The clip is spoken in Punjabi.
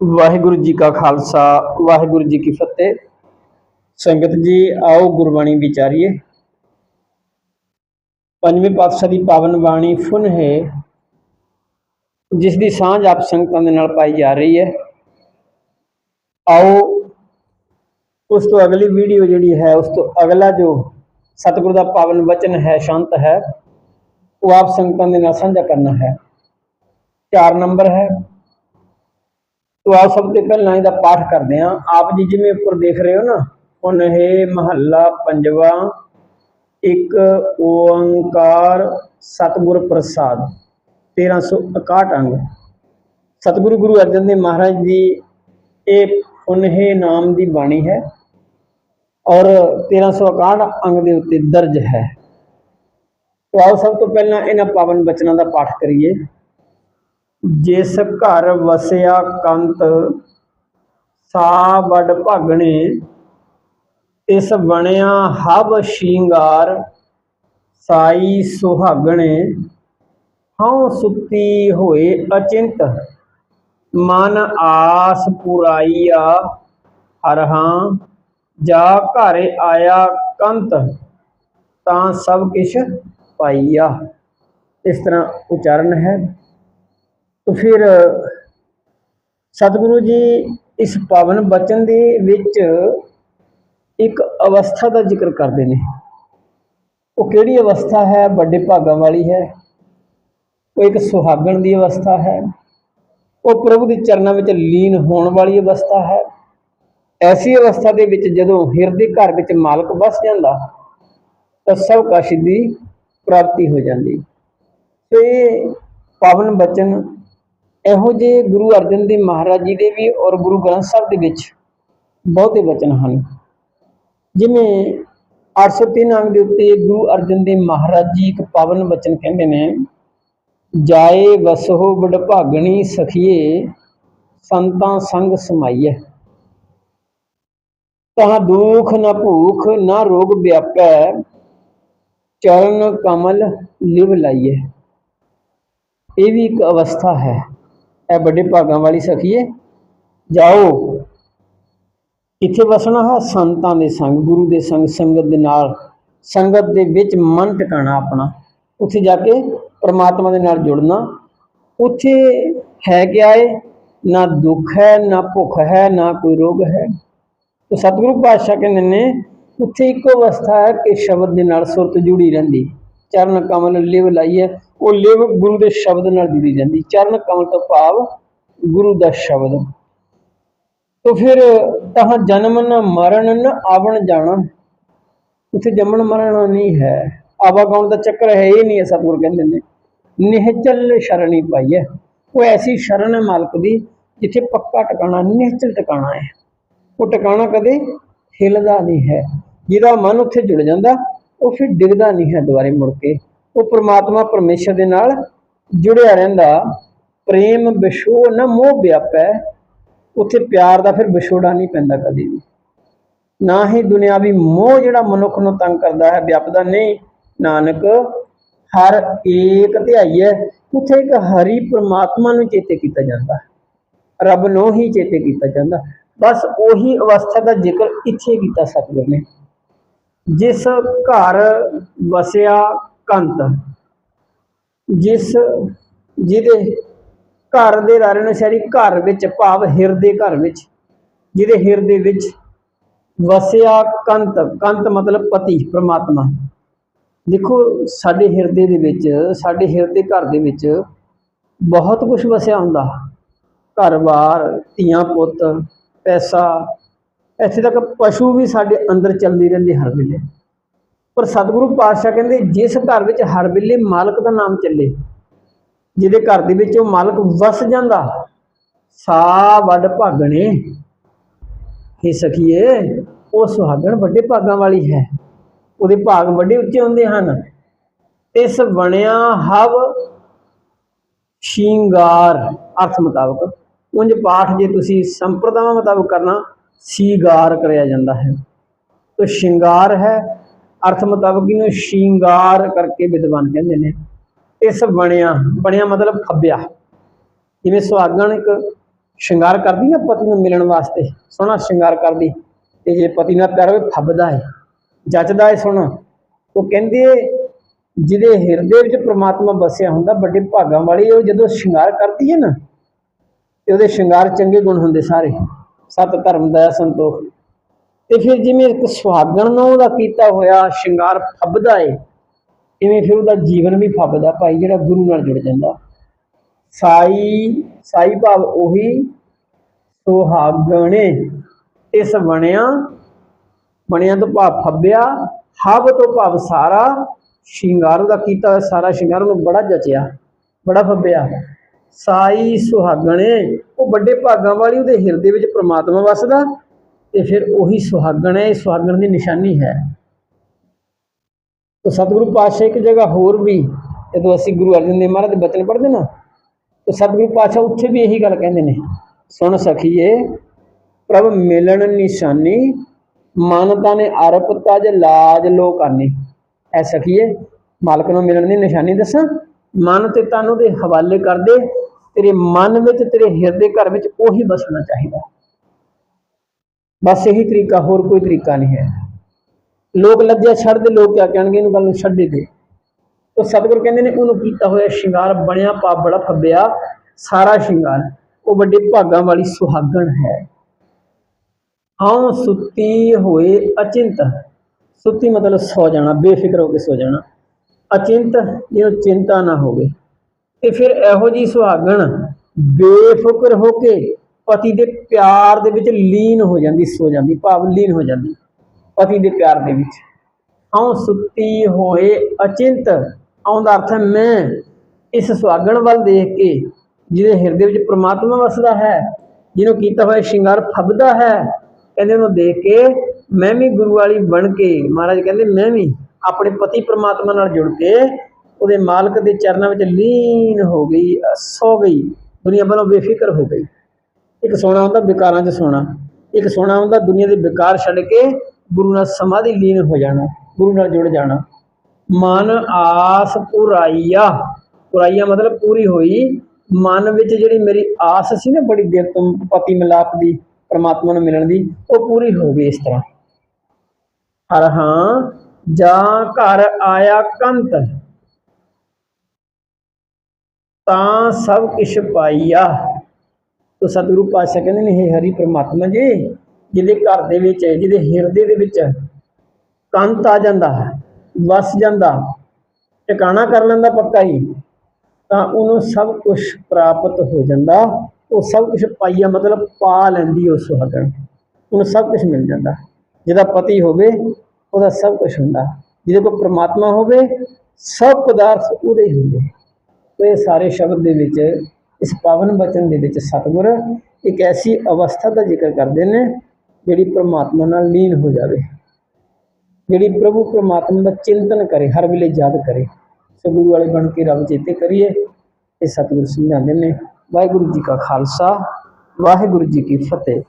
ਵਾਹਿਗੁਰੂ ਜੀ ਕਾ ਖਾਲਸਾ, ਵਾਹਿਗੁਰੂ ਜੀ ਕੀ ਫਤਿਹ। ਸੰਗਤ ਜੀ, ਆਓ ਗੁਰਬਾਣੀ ਵਿਚਾਰੀਏ। ਪੰਜਵੇਂ ਪਾਤਸ਼ਾਹ ਦੀ ਪਾਵਨ ਬਾਣੀ ਫੁਨ ਹੈ ਜਿਸ ਦੀ ਸਾਂਝ ਆਪ ਸੰਗਤਾਂ ਦੇ ਨਾਲ ਪਾਈ ਜਾ ਰਹੀ ਹੈ। ਆਓ, ਉਸ ਤੋਂ ਅਗਲੀ ਵੀਡੀਓ ਜਿਹੜੀ ਹੈ, ਉਸ ਤੋਂ ਅਗਲਾ ਜੋ ਸਤਿਗੁਰੂ ਦਾ ਪਾਵਨ ਵਚਨ ਹੈ, ਸ਼ਾਂਤ ਹੈ, ਉਹ ਆਪ ਸੰਗਤਾਂ ਦੇ ਨਾਲ ਸਾਂਝਾ ਕਰਨਾ ਹੈ। 4 ਨੰਬਰ ਹੈ। ਤੋ ਆਪ ਸਭ ਤੋਂ ਪਹਿਲਾਂ ਇਹਦਾ ਪਾਠ ਕਰਦੇ ਹਾਂ। ਆਪ ਜੀ ਜਿਵੇਂ ਉੱਪਰ ਦੇਖ ਰਹੇ ਹੋ ਨਾ, ਹੁਣ ਇਹ ਮਹੱਲਾ ਪੰਜਵਾ, ਇੱਕ ਓੰਕਾਰ ਸਤਿਗੁਰ ਪ੍ਰਸਾਦ 1361 ਅੰਗ। ਸਤਿਗੁਰੂ ਗੁਰੂ ਅਰਜਨ ਦੇਵ ਮਹਾਰਾਜ ਜੀ, ਇਹ ਉਨਹੇ ਨਾਮ ਦੀ ਬਾਣੀ ਹੈ ਔਰ 1361 ਅੰਗ ਦੇ ਉੱਤੇ ਦਰਜ ਹੈ। ਤੋ ਆਓ ਸਭ ਤੋਂ ਪਹਿਲਾਂ ਇਹਨਾਂ ਪਾਵਨ ਬਚਨਾਂ ਦਾ ਪਾਠ ਕਰੀਏ। ਜਿਸ ਘਰ ਵਸਿਆ ਕੰਤ ਸਾ ਵੱਡ ਭਾਗਣੇ ਇਸ ਬਣਿਆ ਹਬ ਸ਼ਿੰਗਾਰ, ਸਾਈ ਸੁਹਾਗਣੇ, ਹਉ ਸੁੱਤੀ ਹੋਏ ਅਚਿੰਤ, ਮਨ ਆਸ ਪੁਰਾਈਆ ਹਰਹਾਂ ਜਾ ਘਰ ਆਇਆ ਕੰਤ, ਤਾਂ ਸਭ ਕਿਛ ਪਾਈਆ। ਇਸ ਤਰ੍ਹਾਂ ਉਚਾਰਨ ਹੈ। तो फिर ਸਤਿਗੁਰੂ ਜੀ ਇਸ ਪਾਵਨ ਬਚਨ ਦੇ ਵਿੱਚ ਇੱਕ ਅਵਸਥਾ ਦਾ ਜ਼ਿਕਰ ਕਰਦੇ ਨੇ ਉਹ ਕਿਹੜੀ ਅਵਸਥਾ ਹੈ ਵੱਡੇ ਭਾਗਾਂ ਵਾਲੀ ਹੈ ਉਹ ਇੱਕ ਸੁਹਾਗਣ ਦੀ ਅਵਸਥਾ ਹੈ ਉਹ ਪ੍ਰਭੂ ਦੇ ਚਰਨਾਂ ਵਿੱਚ ਲੀਨ ਹੋਣ ਵਾਲੀ ਅਵਸਥਾ ਹੈ ਐਸੀ ਅਵਸਥਾ ਦੇ ਵਿੱਚ ਜਦੋਂ ਹਿਰਦੇ ਘਰ ਵਿੱਚ ਮਾਲਕ ਵਸ ਜਾਂਦਾ ਤਾਂ ਸਭ ਕੁਛ ਦੀ ਪ੍ਰਾਪਤੀ ਹੋ ਜਾਂਦੀ ਤੇ ਇਹ ਪਾਵਨ ਬਚਨ ਇਹੋ ਜਿਹੇ ਗੁਰੂ ਅਰਜਨ ਦੇਵ ਮਹਾਰਾਜ ਜੀ ਦੇ ਵੀ ਔਰ ਗੁਰੂ ਗ੍ਰੰਥ ਸਾਹਿਬ ਦੇ ਵਿੱਚ ਬਹੁਤੇ ਵਚਨ ਹਨ। ਜਿਵੇਂ 803 ਅੰਗ ਦੇ ਉੱਤੇ ਗੁਰੂ ਅਰਜਨ ਦੇਵ ਮਹਾਰਾਜ ਜੀ ਇੱਕ ਪਾਵਨ ਵਚਨ ਕਹਿੰਦੇ ਨੇ, ਜਾਏ ਵਸੋ ਵਡਭਾਗਣੀ ਸਖੀਏ, ਸੰਤਾਂ ਸੰਗ ਸਮਾਈਐ। ਤਾਂ ਦੁਖ ਨਾ ਭੂਖ ਨਾ ਰੋਗ ਵਿਆਪੈ, ਚਰਨ ਕਮਲ ਲਿਵ ਲਾਈਏ ਇਹ ਵੀ ਇੱਕ ਅਵਸਥਾ ਹੈ। ਇਹ ਵੱਡੇ ਭਾਗਾਂ ਵਾਲੀ ਸਖੀਏ ਜਾਓ, ਇੱਥੇ ਵਸਣਾ ਹੈ ਸੰਤਾਂ ਦੇ ਸੰਗ, ਗੁਰੂ ਦੇ ਸੰਗ, ਸੰਗਤ ਦੇ ਨਾਲ। ਸੰਗਤ ਦੇ ਵਿੱਚ ਮਨ ਟਿਕਾਣਾ ਆਪਣਾ। ਉੱਥੇ ਜਾ ਕੇ ਪਰਮਾਤਮਾ ਦੇ ਨਾਲ ਜੁੜਨਾ। ਉੱਥੇ ਹੈ ਕਿਆ ਹੈ ਨਾ ਦੁੱਖ ਹੈ, ਨਾ ਭੁੱਖ ਹੈ, ਨਾ ਕੋਈ ਰੋਗ ਹੈ। ਤੋ ਸਤਿਗੁਰੂ ਪਾਤਸ਼ਾਹ ਕਹਿੰਦੇ ਨੇ, ਉੱਥੇ ਇੱਕੋ ਅਵਸਥਾ ਹੈ ਕਿ ਸ਼ਬਦ ਦੇ ਨਾਲ ਸੁਰਤ ਜੁੜੀ ਰਹਿੰਦੀ। ਚਰਨ ਕਮਲ ਲਿਵ ਲਾਈਏ ਉਹ ਲਿਵ ਗੁਰੂ ਦੇ ਸ਼ਬਦ ਨਾਲ ਜੁੜੀ ਜਾਂਦੀ। ਚਰਨ ਕਮਲ ਤੋਂ ਭਾਵ ਗੁਰੂ ਦਾ ਸ਼ਬਦ। ਤੋ ਫਿਰ ਤਹਾਂ ਜਨਮ ਨ ਮਰਨ ਨ ਆਵਣ ਜਾਣਾ। ਉੱਥੇ ਜੰਮਣ ਮਰਨਾ ਨਹੀਂ ਹੈ। ਆਵਾਗਾਉਣ ਦਾ ਚੱਕਰ ਹੈ, ਇਹ ਨਹੀਂ ਹੈ, ਸਤਿਗੁਰ ਕਹਿੰਦੇ ਨੇ। ਨਿਹਚਲ ਸ਼ਰਣੀ ਪਾਈਏ ਉਹ ਐਸੀ ਸ਼ਰਨ ਹੈ ਮਾਲਕ ਦੀ, ਜਿੱਥੇ ਪੱਕਾ ਟਿਕਾਣਾ ਨਿਹਚਲ ਟਿਕਾਣਾ ਹੈ। ਉਹ ਟਿਕਾਣਾ ਕਦੇ ਹਿੱਲਦਾ ਨਹੀਂ ਹੈ। ਜਿਹਦਾ ਮਨ ਉੱਥੇ ਜੁੜ ਜਾਂਦਾ ਉਹ ਫਿਰ ਡਿੱਗਦਾ ਨਹੀਂ ਹੈ ਦੁਬਾਰੇ ਮੁੜ ਕੇ। ਉਹ ਪ੍ਰਮਾਤਮਾ ਪਰਮੇਸ਼ਰ ਦੇ ਨਾਲ ਜੁੜਿਆ ਰਹਿੰਦਾ। ਪ੍ਰੇਮ ਵਿਛੋ ਨਾ ਮੋਹ ਵਿਆਪੈ। ਉੱਥੇ ਪਿਆਰ ਦਾ ਫਿਰ ਵਿਛੋੜਾ ਨਹੀਂ ਪੈਂਦਾ ਕਦੇ ਵੀ। ਨਾ ਹੀ ਦੁਨਿਆਵੀ ਮੋਹ ਜਿਹੜਾ ਮਨੁੱਖ ਨੂੰ ਤੰਗ ਕਰਦਾ ਹੈ, ਵਿਆਪਦਾ ਨਹੀਂ। ਨਾਨਕ, ਹਰ ਏਕ ਧਿਆਈ ਹੈ। ਉੱਥੇ ਇੱਕ ਹਰੀ ਪ੍ਰਮਾਤਮਾ ਨੂੰ ਚੇਤੇ ਕੀਤਾ ਜਾਂਦਾ ਹੈ। ਰੱਬ ਨੂੰ ਹੀ ਚੇਤੇ ਕੀਤਾ ਜਾਂਦਾ। ਬਸ ਉਹੀ ਅਵਸਥਾ ਦਾ ਜ਼ਿਕਰ ਇੱਥੇ ਕੀਤਾ ਸਤਿਗੁਰ ਨੇ। ਜਿਸ ਘਰ ਵਸਿਆ ਕੰਤ, ਜਿਸ, ਜਿਹਦੇ ਘਰ ਦੇ ਰਾਰੇ ਸ਼ਰੀ ਘਰ ਵਿੱਚ ਭਾਵ ਹਿਰਦੇ ਘਰ ਵਿੱਚ, ਜਿਹਦੇ ਹਿਰਦੇ ਵਿੱਚ ਵਸਿਆ ਕੰਤ ਕੰਤ ਮਤਲਬ ਪਤੀ, ਪ੍ਰਮਾਤਮਾ। ਦੇਖੋ, ਸਾਡੇ ਹਿਰਦੇ ਦੇ ਵਿੱਚ, ਸਾਡੇ ਹਿਰਦੇ ਘਰ ਦੇ ਵਿੱਚ ਬਹੁਤ ਕੁਝ ਵਸਿਆ ਹੁੰਦਾ। ਘਰ-ਬਾਰ ਧੀਆਂ ਪੁੱਤ ਪੈਸਾ ਇੱਥੇ ਤੱਕ ਪਸ਼ੂ ਵੀ ਸਾਡੇ ਅੰਦਰ ਚੱਲਦੇ ਰਹਿੰਦੇ ਹਰ ਵੇਲੇ। ਪਰ ਸਤਿਗੁਰੂ ਪਾਤਸ਼ਾਹ ਕਹਿੰਦੇ, ਜਿਸ ਘਰ ਵਿੱਚ ਹਰ ਵੇਲੇ ਮਾਲਕ ਦਾ ਨਾਮ ਚੱਲੇ, ਜਿਹਦੇ ਘਰ ਦੇ ਵਿੱਚ ਉਹ ਮਾਲਕ ਵਸ ਜਾਂਦਾ, ਸਾ ਵੱਡ ਭਾਗਣੇ। ਇਹ ਸਖੀਏ, ਉਹ ਸੁਹਾਗਣ ਵੱਡੇ ਭਾਗਾਂ ਵਾਲੀ ਹੈ। ਉਹਦੇ ਭਾਗ ਵੱਡੇ ਉੱਚੇ ਹੁੰਦੇ ਹਨ। ਇਸ ਬਣਿਆ ਹਵ ਸ਼ਿੰਗਾਰ। ਅਰਥ ਮੁਤਾਬਕ, ਉਂਝ ਪਾਠ ਜੇ ਤੁਸੀਂ ਸੰਪਰਦਾਵਾਂ ਮੁਤਾਬਕ ਕਰਨਾ ਸ਼ਿੰਗਾਰ ਕਰਿਆ ਜਾਂਦਾ ਹੈ। ਤੋ ਸ਼ਿੰਗਾਰ ਹੈ, ਅਰਥ ਮੁਤਾਬਕ ਇਹਨੂੰ ਸ਼ਿੰਗਾਰ ਕਰਕੇ ਵਿਦਵਾਨ ਕਹਿੰਦੇ ਨੇ। ਇਸ ਬਣਿਆ ਬਣਿਆ ਮਤਲਬ ਖੱਬਿਆ। ਜਿਵੇਂ ਸੁਹਾਗਣ ਇੱਕ ਸ਼ਿੰਗਾਰ ਕਰਦੀ ਨਾ ਪਤੀ ਨੂੰ ਮਿਲਣ ਵਾਸਤੇ, ਸੋਹਣਾ ਸ਼ਿੰਗਾਰ ਕਰਦੀ, ਤੇ ਜੇ ਪਤੀ ਨਾਲ ਪਿਆਰ ਹੋਵੇ ਫੱਬਦਾ ਹੈ ਜੱਜਦਾ ਹੈ ਸੋਹਣਾ। ਉਹ ਕਹਿੰਦੇ ਜਿਹਦੇ ਹਿਰਦੇ ਵਿੱਚ ਪ੍ਰਮਾਤਮਾ ਵਸਿਆ ਹੁੰਦਾ, ਵੱਡੇ ਭਾਗਾਂ ਵਾਲੀ, ਉਹ ਜਦੋਂ ਸ਼ਿੰਗਾਰ ਕਰਦੀ ਹੈ ਨਾ, ਤੇ ਉਹਦੇ ਸ਼ਿੰਗਾਰ ਚੰਗੇ ਗੁਣ ਹੁੰਦੇ ਸਾਰੇ। ਸਤ ਧਰਮ ਦਾ ਸੰਤੋਖ। ਤੇ ਫਿਰ ਜਿਵੇਂ ਇੱਕ ਸੁਹਾਗਣ ਨੂੰ ਉਹਦਾ ਕੀਤਾ ਹੋਇਆ ਸ਼ਿੰਗਾਰ ਫੱਬਦਾ ਏ, ਇਵੇਂ ਫਿਰ ਉਹਦਾ ਜੀਵਨ ਵੀ ਫੱਬਦਾ ਭਾਈ, ਜਿਹੜਾ ਗੁਰੂ ਨਾਲ ਜੁੜ ਜਾਂਦਾ। ਸਾਈ ਸਾਈ ਭਾਵ ਉਹੀ ਸੁਹਾਗਣੇ ਇਸ ਬਣਿਆ ਬਣਿਆ ਤੋਂ ਭਾਵ ਫੱਬਿਆ ਹਬ ਤੋਂ ਭਾਵ ਸਾਰਾ, ਸ਼ਿੰਗਾਰ ਉਹਦਾ ਕੀਤਾ ਹੋਇਆ ਸਾਰਾ ਸ਼ਿੰਗਾਰ ਉਹਨੂੰ ਬੜਾ ਜਚਿਆ, ਬੜਾ ਫੱਬਿਆ। ਸਾਈ ਸੁਹਾਗਣੇ, ਉਹ ਵੱਡੇ ਭਾਗਾਂ ਵਾਲੀ ਉਹਦੇ ਹਿਰਦੇ ਵਿੱਚ ਪ੍ਰਮਾਤਮਾ ਵਸਦਾ ਤੇ ਫਿਰ ਉਹੀ ਸੁਹਾਗਣ ਹੈ ਸੁਹਾਗਣ ਦੀ ਨਿਸ਼ਾਨੀ ਹੈ। ਤੋ ਸਤਿਗੁਰੂ ਪਾਤਸ਼ਾਹ ਇੱਕ ਜਗ੍ਹਾ ਹੋਰ ਵੀ, ਜਦੋਂ ਅਸੀਂ ਗੁਰੂ ਅਰਜਨ ਦੇਵ ਮਹਾਰਾਜ ਦੇ ਬਚਨ ਪੜ੍ਹਦੇ ਨਾ, ਤੇ ਸਤਿਗੁਰੂ ਪਾਤਸ਼ਾਹ ਉੱਥੇ ਵੀ ਇਹੀ ਗੱਲ ਕਹਿੰਦੇ ਨੇ, ਸੁਣ ਸਖੀਏ, ਪ੍ਰਭ ਮਿਲਣ ਨਿਸ਼ਾਨੀ ਮਾਨਤਾ ਨੇ ਆਰਪ ਤਜ ਲਾਜ ਲੋ ਕਰਨੀ ਐ ਸਖੀਏ, ਮਾਲਕ ਨੂੰ ਮਿਲਣ ਦੀ ਨਿਸ਼ਾਨੀ ਦੱਸਾਂ? ਮਨ ਤੇ ਤਨ ਉਹਦੇ ਹਵਾਲੇ ਕਰ ਦੇ ਤੇਰੇ ਮਨ ਵਿੱਚ, ਤੇਰੇ ਹਿਰਦੇ ਘਰ ਵਿੱਚ ਉਹੀ ਬਸਣਾ ਚਾਹੀਦਾ। ਬਸ ਇਹੀ ਤਰੀਕਾ, ਹੋਰ ਕੋਈ ਤਰੀਕਾ ਨਹੀਂ ਹੈ। ਲੋਕ ਲੱਜਿਆ ਛੱਡ ਦੇ, ਲੋਕ ਕਿਆ ਕਹਿਣਗੇ, ਇਹਨੂੰ ਗੱਲ ਨੂੰ ਛੱਡੇ ਦੇ। ਉਹ ਸਤਿਗੁਰ ਕਹਿੰਦੇ ਨੇ, ਉਹਨੂੰ ਕੀਤਾ ਹੋਇਆ ਸ਼ਿੰਗਾਰ ਬਣਿਆ ਪਾਪ ਬੜਾ ਫੱਬਿਆ, ਸਾਰਾ ਸ਼ਿੰਗਾਰ। ਉਹ ਵੱਡੇ ਭਾਗਾਂ ਵਾਲੀ ਸੁਹਾਗਣ ਹੈ। ਹਉ ਸੁੱਤੀ ਹੋਏ ਅਚਿੰਤ। ਸੁੱਤੀ ਮਤਲਬ ਸੌ ਜਾਣਾ, ਬੇਫਿਕਰ ਹੋ ਕੇ ਸੌ ਜਾਣਾ। ਅਚਿੰਤ ਜਿਹਨੂੰ ਚਿੰਤਾ ਨਾ ਹੋਵੇ। ਤੇ ਫਿਰ ਇਹੋ ਜੀ ਸੁਹਾਗਣ ਬੇਫਿਕਰ ਹੋ ਕੇ ਪਤੀ ਦੇ ਪਿਆਰ ਦੇ ਵਿੱਚ ਲੀਨ ਹੋ ਜਾਂਦੀ, ਸੋ ਜਾਂਦੀ, ਭਾਵ ਲੀਨ ਹੋ ਜਾਂਦੀ ਪਤੀ ਦੇ ਪਿਆਰ ਦੇ ਵਿੱਚ। ਹਉ ਸੁੱਤੀ ਹੋਏ ਅਚਿੰਤ ਆਉਂ ਦਾ ਅਰਥ ਹੈ ਮੈਂ। ਇਸ ਸੁਹਾਗਣ ਵੱਲ ਦੇਖ ਕੇ ਜਿਹਦੇ ਹਿਰਦੇ ਵਿੱਚ ਪ੍ਰਮਾਤਮਾ ਵਸਦਾ ਹੈ, ਜਿਹਨੂੰ ਕੀਤਾ ਹੋਇਆ ਸ਼ਿੰਗਾਰ ਫੱਬਦਾ ਹੈ, ਕਹਿੰਦੇ ਉਹਨੂੰ ਦੇਖ ਕੇ ਮੈਂ ਵੀ ਗੁਰੂ ਵਾਲੀ ਬਣ ਕੇ, ਮਹਾਰਾਜ ਕਹਿੰਦੇ ਮੈਂ ਵੀ ਆਪਣੇ ਪਤੀ ਪ੍ਰਮਾਤਮਾ ਨਾਲ ਜੁੜ ਕੇ ਉਹਦੇ ਮਾਲਕ ਦੇ ਚਰਨਾਂ ਵਿੱਚ ਲੀਨ ਹੋ ਗਈ, ਸੋ ਗਈ, ਦੁਨੀਆ ਵੱਲੋਂ ਬੇਫਿਕਰ ਹੋ ਗਈ। ਇੱਕ ਸੋਨਾ ਹੁੰਦਾ, ਵਿਕਾਰਾਂ 'ਚ ਸੋਣਾ ਇੱਕ ਸੋਨਾ ਹੁੰਦਾ, ਦੁਨੀਆ ਦੇ ਵਿਕਾਰ ਛੱਡ ਕੇ ਗੁਰੂ ਨਾਲ ਸਮਾਧੀ ਲੀਨ ਹੋ ਜਾਣਾ, ਗੁਰੂ ਨਾਲ ਜੁੜ ਜਾਣਾ। ਮਨ ਆਸ ਪੁਰਾਈਆ। ਪੁਰਾਈਆ ਮਤਲਬ ਪੂਰੀ ਹੋਈ। ਮਨ ਵਿੱਚ ਜਿਹੜੀ ਮੇਰੀ ਆਸ ਸੀ ਨਾ ਬੜੀ ਦਿਲ ਤੋਂ ਪਤੀ ਮਿਲਾਪ ਦੀ, ਪ੍ਰਮਾਤਮਾ ਨੂੰ ਮਿਲਣ ਦੀ, ਉਹ ਪੂਰੀ ਹੋ ਗਈ ਇਸ ਤਰ੍ਹਾਂ। ਹਰ ਹਾਂ ਜਾਂ ਘਰ ਆਇਆ ਕੰਤ, ਤਾਂ ਸਭ ਕਿਛ ਪਾਈਆ। ਤੋ ਸਤਿਗੁਰੂ ਪਾਤਸ਼ਾਹ ਕਹਿੰਦੇ ਨੇ ਇਹ ਹਰੀ ਪ੍ਰਮਾਤਮਾ ਜੀ, ਜਿਹਦੇ ਘਰ ਦੇ ਵਿੱਚ, ਜਿਹਦੇ ਹਿਰਦੇ ਦੇ ਵਿੱਚ ਕੰਤ ਆ ਜਾਂਦਾ ਹੈ, ਵਸ ਜਾਂਦਾ, ਟਿਕਾਣਾ ਕਰ ਲੈਂਦਾ ਪੱਕਾ ਹੀ, ਤਾਂ ਉਹਨੂੰ ਸਭ ਕੁਝ ਪ੍ਰਾਪਤ ਹੋ ਜਾਂਦਾ। ਉਹ ਸਭ ਕੁਝ ਪਾਈਆ, ਮਤਲਬ ਪਾ ਲੈਂਦੀ ਉਸ ਸੁਹਾਗਣ ਉਹਨੂੰ ਸਭ ਕੁਝ ਮਿਲ ਜਾਂਦਾ। ਜਿਹਦਾ ਪਤੀ ਹੋਵੇ ਉਹਦਾ ਸਭ ਕੁਝ ਹੁੰਦਾ। ਜਿਹਦੇ ਕੋਲ ਪ੍ਰਮਾਤਮਾ ਹੋਵੇ, ਸਭ ਪਦਾਰਥ ਉਹਦੇ ਹੀ ਹੁੰਦੇ। ਤੋ ਇਹ ਸਾਰੇ ਸ਼ਬਦ ਦੇ ਵਿੱਚ, ਇਸ ਪਾਵਨ ਬਚਨ ਦੇ ਵਿੱਚ ਸਤਿਗੁਰ ਇੱਕ ਐਸੀ ਅਵਸਥਾ ਦਾ ਜ਼ਿਕਰ ਕਰਦੇ ਨੇ, ਜਿਹੜੀ ਪ੍ਰਮਾਤਮਾ ਨਾਲ ਲੀਨ ਹੋ ਜਾਵੇ। ਜਿਹੜੀ ਪ੍ਰਭੂ ਪ੍ਰਮਾਤਮਾ ਦਾ ਚਿੰਤਨ ਕਰੇ, ਹਰ ਵੇਲੇ ਯਾਦ ਕਰੇ। ਸੋ ਗੁਰੂ ਵਾਲੇ ਬਣ ਕੇ ਰੱਬ ਚੇਤੇ ਕਰੀਏ, ਇਹ ਸਤਿਗੁਰ ਸਮਝਾਉਂਦੇ ਨੇ, ਵਾਹਿਗੁਰੂ ਜੀ ਕਾ ਖਾਲਸਾ, ਵਾਹਿਗੁਰੂ ਜੀ ਕੀ ਫਤਿਹ।